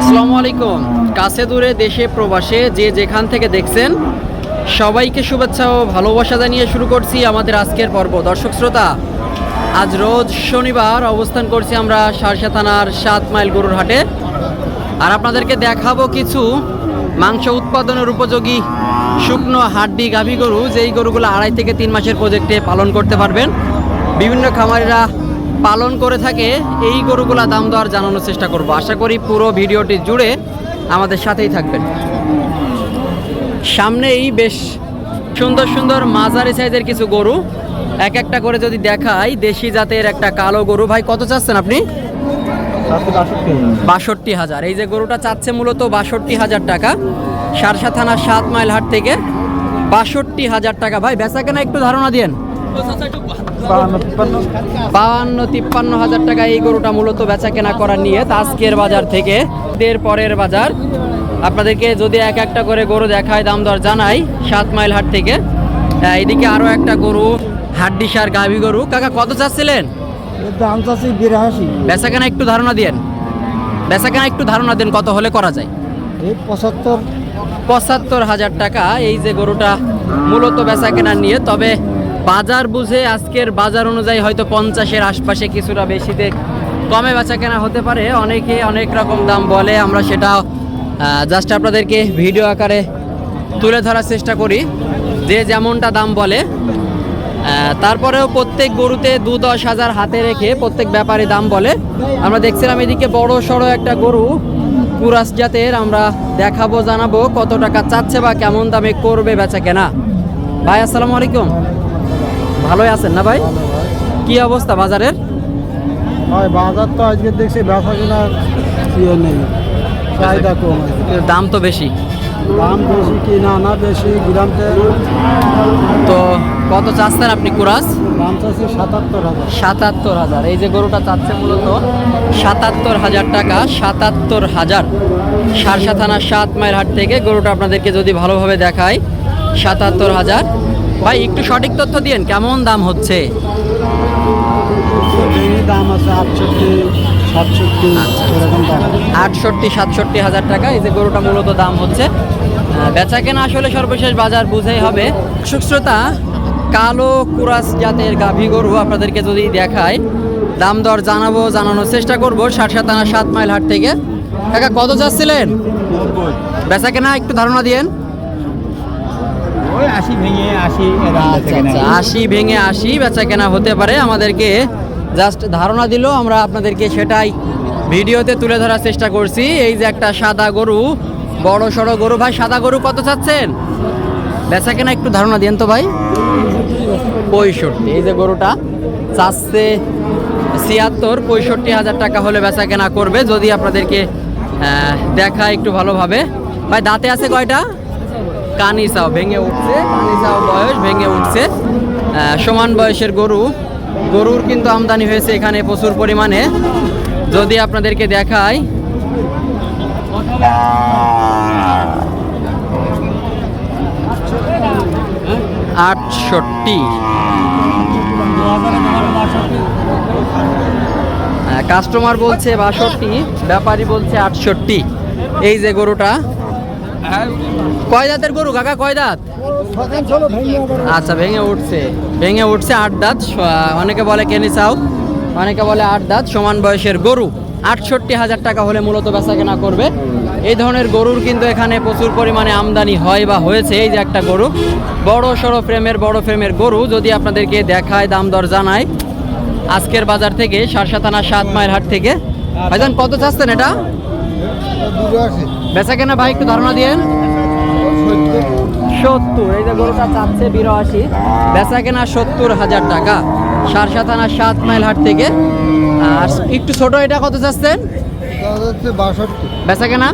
আসসালামু আলাইকুম। কাছে দূরে দেশে, প্রবাসে যে যেখান থেকে দেখছেন, সবাইকে শুভেচ্ছা ও ভালোবাসা জানিয়ে শুরু করছি আমাদের আজকের পর্ব। দর্শক শ্রোতা, আজ রোজ শনিবার অবস্থান করছি আমরা সারসা থানার সাত মাইল গরুর হাটে। আর আপনাদেরকে দেখাবো কিছু মাংস উৎপাদনের উপযোগী শুকনো হাড্ডি গাভী গরু, যেই গরুগুলো আড়াই থেকে তিন মাসের প্রজেক্টে পালন করতে পারবেন। বিভিন্ন খামারিরা পালন করে থাকে, এই গরুগুলা দাম দর জানানোর চেষ্টা করব। আশা করি পুরো ভিডিওটি জুড়ে আমাদের সাথেই থাকবেন। সামনেই বেশ সুন্দর সুন্দর মাঝারি সাইজের কিছু গরু। এক একটা করে যদি দেখাই, দেশি জাতের একটা কালো গরু। ভাই, কত চাচ্ছেন আপনি? বাষট্টি হাজার। এই যে গরুটা চাচ্ছে মূলত বাষট্টি হাজার টাকা। সারসা থানা সাত মাইল হাট থেকে বাষট্টি হাজার টাকা। ভাই বেচা কেনা একটু ধারণা দিয়েন। বাহান্ন তিপ্পান্ন হাজার টাকা এই গরুটা মূলত বেচা কেনা করার নিয়ে আজকের বাজার থেকে। এর পরের বাজার। আপনাদেরকে যদি এক একটা করে গরু দেখায় দাম দর জানাই সাত মাইল হাট থেকে। এদিকে আরও একটা গরু হাড্ডি সার গাভী গরু। কাকা কত চাচ্ছিলেন? দাম চাচ্ছি বিরাশি। বেচা কেনা একটু ধারণা দিয়েন। বেচা কেনা একটু ধারণা দেন কত হলে করা যায়। পঁচাত্তর। পঁচাত্তর হাজার টাকা এই যে গরুটা মূলত বেচা কেনা নিয়ে তবে বাজার বুঝে আজকের বাজার অনুযায়ী হয়তো পঞ্চাশের আশপাশে কিছুটা বেশিতে কমে বেচা কেনা হতে পারে। অনেকে অনেক রকম দাম বলে, আমরা সেটা জাস্ট আপনাদেরকে ভিডিও আকারে তুলে ধরার চেষ্টা করি। যে যেমনটা দাম বলে তারপরেও প্রত্যেক গরুতে দু দশ হাজার হাতে রেখে প্রত্যেক ব্যাপারে দাম বলে। আমরা দেখছিলাম এদিকে বড় সড়ো একটা গরু, কুরাস জাতের, আমরা দেখাবো, জানাব কত টাকা চাচ্ছে বা কেমন দামে করবে বেচা কেনা। ভাই, আসসালামু আলাইকুম। ভালোই আছেন না ভাই? কি অবস্থা বাজারের? হয় বাজার তো আজকে দেখছি ব্যবসা কেনার ইয়ে নেই। চাহিদা কম দাম তো বেশি। দাম বেশি কি না না বেশি গ্রাম তো কত চাচ্ছেন আপনি কুরাস? দাম চাচ্ছি সাতাত্তর হাজার। সাতাত্তর হাজার। এই যে গরুটা চাচ্ছে মূলত সাতাত্তর হাজার টাকা সাতাত্তর হাজার। সারসা থানার সাত মাইল হাট থেকে গরুটা আপনাদেরকে যদি ভালোভাবে দেখায় সাতাত্তর হাজার। ভাই একটু সঠিক তথ্য দিয়েন কেমন দাম হচ্ছে? দাম আছে আটষট্টি সাতষট্টি এরকম দাম আটষট্টি সাতষট্টি হাজার টাকা এই যে গরুটা মূলত দাম হচ্ছে। বেচা কেনা আসলে সর্বশেষ বাজার বুঝেই হবে। দর্শক শ্রোতা কালো কুরাস জাতের গাভী গরু আপনাদেরকে যদি দেখায় দাম দর জানাব জানানোর চেষ্টা করব ষাট সাতানা সাত মাইল হাট থেকে। কাকা কত চাচ্ছিলেন? বেচা কেনা একটু ধারণা দিয়েন। আশি ভেঙে আশি আচ্ছা আচ্ছা আশি ভেঙে আশি বেচা কেনা হতে পারে। আমাদেরকে জাস্ট ধারণা দিল আমরা আপনাদেরকে সেটাই ভিডিওতে তুলে ধরার চেষ্টা করছি। এই যে একটা সাদা গরু বড় সড়ো গরু ভাই সাদা গরু কত চাচ্ছেন? বেচা কেনা একটু ধারণা দেন তো ভাই। পঁয়ষট্টি এই যে গরুটা চাচ্ছে ছিয়াত্তর পঁয়ষট্টি হাজার টাকা হলে বেচা কেনা করবে। যদি আপনাদেরকে দেখা একটু ভালোভাবে। ভাই দাঁতে আছে কয়টা? কানিসাও ভেঙে উঠছে কানিসাও বয়স, ভেঙে উঠছে। সমান বয়সের গরু। গরুর কিন্তু আমদানি হয়েছে এখানে প্রচুর পরিমাণে। যদি আপনাদেরকে দেখাই। আটষট্টি। কাস্টমার বলছে বাষট্টি, ব্যাপারী বলছে আটষট্টি। এই যে গরুটা। কয় দাঁতের গরু, কাকা, কয় দাঁত? আচ্ছা ভেঙে উঠছে। ভেঙে উঠছে আট দাঁত অনেকে বলে কেনি চাও, অনেকে বলে আট দাঁত, সমান বয়সের গরু। আটষট্টি হাজার টাকা হলে মূলত বেচা কেনা করবে। এই ধরনের গরুর কিন্তু এখানে প্রচুর পরিমাণে আমদানি হয় বা হয়েছে। এই যে একটা গরু, বড় সড়ো ফ্রেমের, বড় ফ্রেমের গরু, যদি আপনাদেরকে দেখায়, দাম দর জানায়, আজকের বাজার থেকে সারসা থানা সাত মাইল হাট থেকে। ভাইজান, কত চাচ্ছেন এটা? বেচা কেনা ভাই একটু ধারণা দিয়েন। সত্তর এই যে গরুটা চাচ্ছে বিরাশি। বেচা কেনা সত্তর হাজার টাকা। সারসা থানা সাত মাইল হাট থেকে। আর একটু ছোট এটা কত চাচ্ছেন? বেচা কেনা?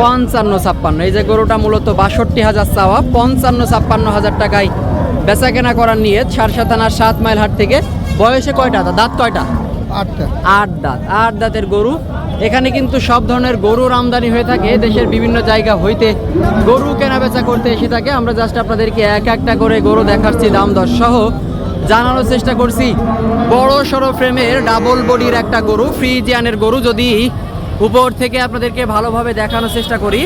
পঞ্চান্ন ছাপ্পান্ন। এই যে গরুটা মূলত বাষট্টি হাজার চাওয়া। পঞ্চান্ন ছাপ্পান্ন হাজার টাকায় বেচা কেনা করার নিয়ে সারসা থানার সাত মাইল হাট থেকে। বয়সে কয়টা দাঁত? কয়টা? আট দাঁত। আট দাঁতের গরু। এখানে কিন্তু সব ধরনের গরুর আমদানি হয়ে থাকে। দেশের বিভিন্ন জায়গা হইতে গরু কেনা বেচা করতে এসে থাকে। আমরা জাস্ট আপনাদেরকে এক একটা করে গরু দেখাচ্ছি দাম দর সহ। জানানোর চেষ্টা করছি বড় সড়ো ফ্রেমের ডাবল বডির একটা গরু ফ্রিজিয়ানের গরু যদি উপর থেকে আপনাদেরকে ভালোভাবে দেখানোর চেষ্টা করি।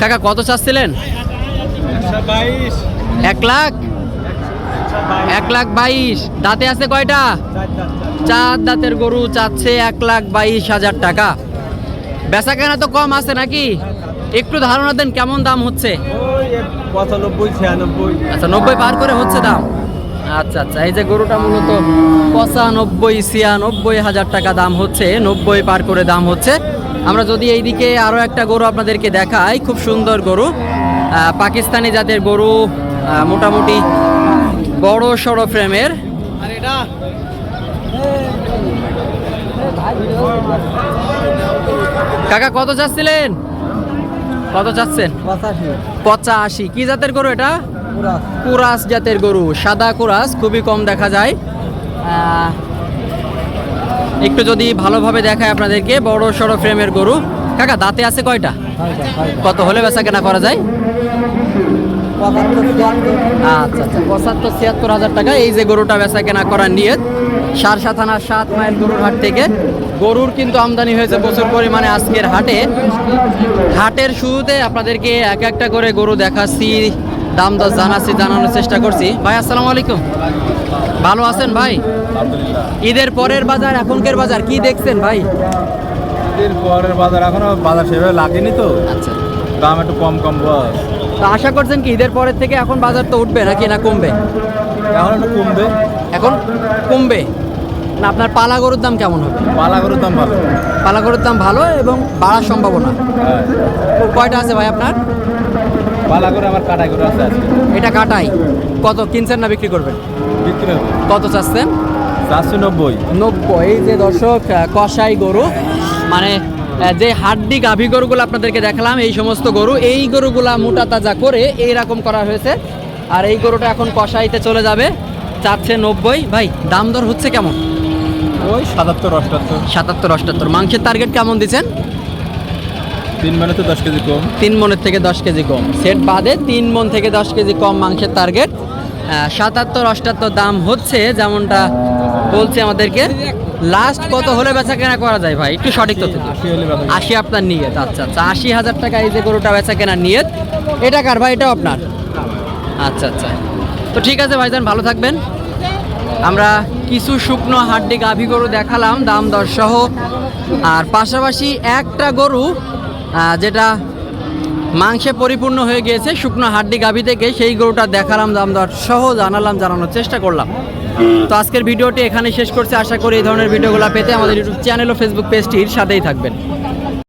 কাকা কত চাচ্ছিলেন? এক লাখ? এক লাখ বাইশ। দাঁতে আছে কয়টা? চার দাঁতের গরু চাচ্ছে এক লাখ বাইশ হাজার টাকা। বেচা কেনা তো কম আছে নাকি? একটু ধারণা দেন কেমন দাম হচ্ছে? পঁচানব্বই ছিয়ানব্বই। আচ্ছা নব্বই পার করে হচ্ছে দাম? আচ্ছা আচ্ছা এই যে গরুটা মূলত পঁচানব্বই ছিয়ানব্বই হাজার টাকা দাম হচ্ছে নব্বই পার করে দাম হচ্ছে। আমরা যদি এইদিকে আরও একটা গরু আপনাদেরকে দেখাই খুব সুন্দর গরু। পাকিস্তানি জাতের গরু মোটামুটি বড় সড়ো ফ্রেমের কাকা কত চাচ্ছিলেন? কত চাচ্ছেন? পঁচাশি। কি জাতের গরু এটা? কুরাস। জাতের গরু সাদা কুরাস খুবই কম দেখা যায়। একটু যদি ভালোভাবে দেখায় আপনাদেরকে বড় সড়ো ফ্রেমের গরু। কাকা দাঁতে আছে কয়টা? কত হলে বেচা কেনা করা যায়? আচ্ছা আচ্ছা পঁচাত্তর ছিয়াত্তর হাজার টাকা। এই যে গরুটা বেচা কেনা করার নিয়ত। সার সাত আনা সাত মাইল গরুর হাট থেকে। গরুর কিন্তু আমদানি হয়েছে প্রচুর পরিমাণে আজকের হাটে। হাটের শুরুতে আপনাদেরকে এক একটা করে গরু দেখাচ্ছি দাম দর জানাচ্ছি জানানোর চেষ্টা করছি। ভাই আসসালামু আলাইকুম। ভালো আছেন ভাই? ঈদের পরের বাজার এখনকার বাজার কি দেখছেন ভাই? ঈদের পরের বাজার এখনও বাজার সেভাবে লাগেনি তো। আচ্ছা। দাম একটু কম কম বস। তো আশা করছেন কি ঈদের পরের থেকে এখন বাজার তো উঠবে নাকি না কমবে? এখন একটু কমবে। এখন কমবে? না আপনার পালা গরুর দাম কেমন হবে? পালা গরুর দাম ভালো। পালা গরুর দাম ভালো এবং বাড়ার সম্ভাবনা? হ্যাঁ। কয়টা আছে ভাই আপনার? পালা গরু আমার কাটাই গরু আছে এটা কাটাই। কত কিনছেন না বিক্রি করবেন? বিক্রি কত চাচ্ছেন? চারশো নব্বই। নব্বই। এই যে দর্শক কসাই গরু মানে যে হাড্ডি গাভী গরুগুলো আপনাদেরকে দেখালাম এই সমস্ত গরু এই গরুগুলা মোটা তাজা করে এই রকম করা হয়েছে। আর এই গরুটা এখন কসাইতে চলে যাবে চাচ্ছে নব্বই। ভাই দাম দর হচ্ছে কেমন? ওই সাতাত্তর অষ্টাত্তর। সাতাত্তর অষ্টাত্তর। মাংসের টার্গেট কেমন দিচ্ছেন? তিন মানে তো দশ কেজি কম। তিন মনের থেকে দশ কেজি কম। সেট বাদে তিন মন থেকে দশ কেজি কম মাংসের টার্গেট সাতাত্তর অষ্টাত্তর দাম হচ্ছে যেমনটা বলছে আমাদেরকে। লাস্ট কত হলে বেচা কেনা করা যায় ভাই? একটু সঠিক তথ্য আশি আপনার নিয়ত। আচ্ছা আচ্ছা আশি হাজার টাকা এই যে গরুটা বেচা কেনার নিয়ত। এটা কার ভাই? এটাও আপনার? আচ্ছা আচ্ছা। তো ঠিক আছে ভাইজান ভালো থাকবেন। আমরা কিছু শুকনো হাড্ডি গাভী গরু দেখালাম, দাম দর সহ। আর পাশাপাশি একটা গরু যেটা মাংসে পরিপূর্ণ হয়ে গিয়েছে, শুকনো হাড্ডি গাভী থেকে, সেই গরুটা দেখালাম, দাম দর সহ জানালাম, জানানোর চেষ্টা করলাম। তো আজকের ভিডিওটি এখানে শেষ করছে। আশা করি এই ধরনের ভিডিওগুলো পেতে আমাদের ইউটিউব চ্যানেল ও ফেসবুক পেজটির সাথেই থাকবেন।